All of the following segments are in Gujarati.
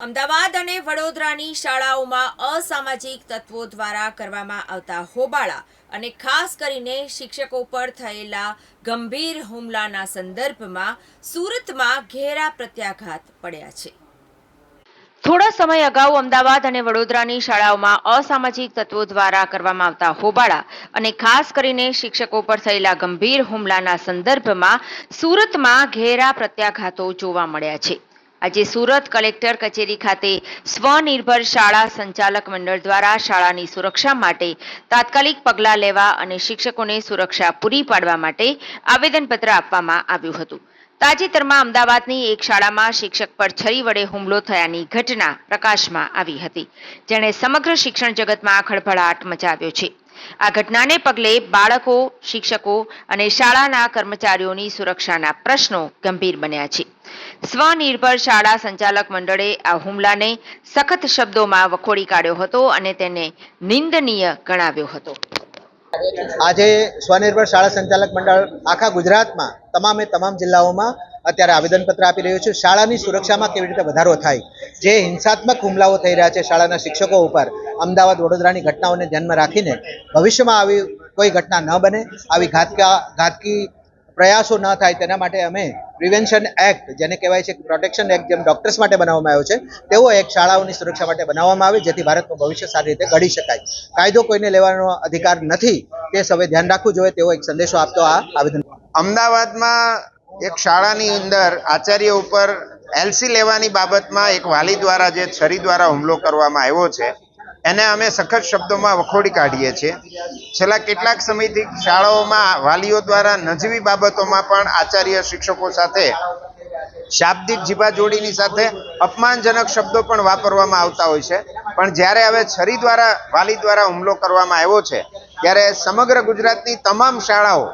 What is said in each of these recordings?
અમદાવાદ અને વડોદરાની શાળાઓમાં અસામાજિક તત્વો દ્વારા કરવામાં આવતા હોબાળા અને ખાસ કરીને શિક્ષકો પર થયેલા ગંભીર હુમલાના સંદર્ભમાં સુરતમાં ઘેરા પ્રત્યાઘાત પડ્યા છે. થોડા સમય અગાઉ અમદાવાદ અને વડોદરાની શાળાઓમાં અસામાજિક તત્વો દ્વારા કરવામાં આવતા હોબાળા અને ખાસ કરીને શિક્ષકો પર થયેલા ગંભીર હુમલાના સંદર્ભમાં સુરતમાં ઘેરા પ્રત્યાઘાતો જોવા મળ્યા છે. આજે સુરત કલેક્ટર કચેરી ખાતે સ્વનિર્ભર શાળા સંચાલક મંડળ દ્વારા શાળાની સુરક્ષા માટે તાત્કાલિક પગલાં લેવા અને શિક્ષકોને સુરક્ષા પૂરી પાડવા માટે આવેદનપત્ર આપવામાં આવ્યું હતું. તાજેતરમાં અમદાવાદની એક શાળામાં શિક્ષક પર છરી વડે હુમલો થયાની ઘટના પ્રકાશમાં આવી હતી, જેણે સમગ્ર શિક્ષણ જગતમાં ખળભળાટ મચાવ્યો છે. આ ઘટનાને પગલે બાળકો, શિક્ષકો અને શાળાના કર્મચારીઓની સુરક્ષાના પ્રશ્નો ગંભીર બન્યા છે. સ્વનિર્ભર શાળા સંચાલક મંડળે આ હુમલાને સખત શબ્દોમાં વખોડી કાઢ્યો હતો અને તેને નિંદનીય ગણાવ્યો હતો. આજે સ્વનિર્ભર શાળા સંચાલક મંડળ આખા ગુજરાતમાં તમામે તમામ જિલ્લાઓમાં અત્યારે આવેદનપત્ર આપી રહ્યું છે. શાળાની સુરક્ષામાં કેવી રીતે વધારો થાય? જે હિંસાત્મક હુમલાઓ થઈ રહ્યા છે શાળાના શિક્ષકો ઉપર અમદાવાદ વડોદરાની ઘટનાઓને ધ્યાનમાં રાખીને ભવિષ્યમાં આવી કોઈ ઘટના ન બને, આવી ઘાતકા, ઘાતકી પ્રયાસો ન થાય તેના માટે અમે પ્રિવેન્શન એક્ટ, જેને કહેવાય છે પ્રોટેક્શન એક્ટ, જેમ ડોક્ટર્સ માટે બનાવવામાં આવ્યો છે, તેવો એક શાળાઓની સુરક્ષા માટે બનાવવામાં આવે, જેથી ભારતનું ભવિષ્ય સારી રીતે ઘડી શકાય. કાયદો કોઈને લેવાનો અધિકાર નથી, તે સૌએ ધ્યાન રાખવું જોઈએ, તેવો એક સંદેશો આપતો આ આવેદન. અમદાવાદમાં એક શાળાની અંદર આચાર્ય ઉપર એલસી લેવાની બાબતમાં એક વાલી દ્વારા જે છરી દ્વારા હુમલો કરવામાં આવ્યો છે એને અમે સખત શબ્દોમાં વખોડી કાઢીએ છીએ. છેલ્લા કેટલાક સમયથી શાળાઓમાં વાલીઓ દ્વારા નજીવી બાબતોમાં પણ આચાર્ય શિક્ષકો સાથે શાબ્દિક જીભાજોડીની સાથે અપમાનજનક શબ્દો પણ વાપરવામાં આવતા હોય છે. પણ જ્યારે હવે છરી દ્વારા, વાલી દ્વારા હુમલો કરવામાં આવ્યો છે, ત્યારે સમગ્ર ગુજરાતની તમામ શાળાઓ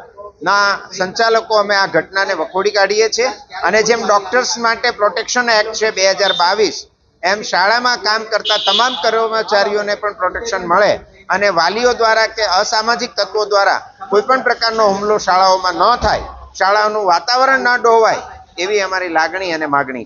ના સંચાલકો અમે આ ઘટનાને વખોડી કાઢીએ છીએ. અને જેમ ડોક્ટર્સ માટે પ્રોટેક્શન એક્ટ છે બે હજાર બાવીસ એમ શાળામાં કામ કરતા તમામ કર્મચારીઓને પણ પ્રોટેક્શન મળે અને વાલીઓ દ્વારા કે અસામાજિક તત્વો દ્વારા કોઈ પણ પ્રકારનો હુમલો શાળાઓમાં ન થાય શાળાઓનું વાતાવરણ ન ડહોવાય એવી અમારી લાગણી અને માગણી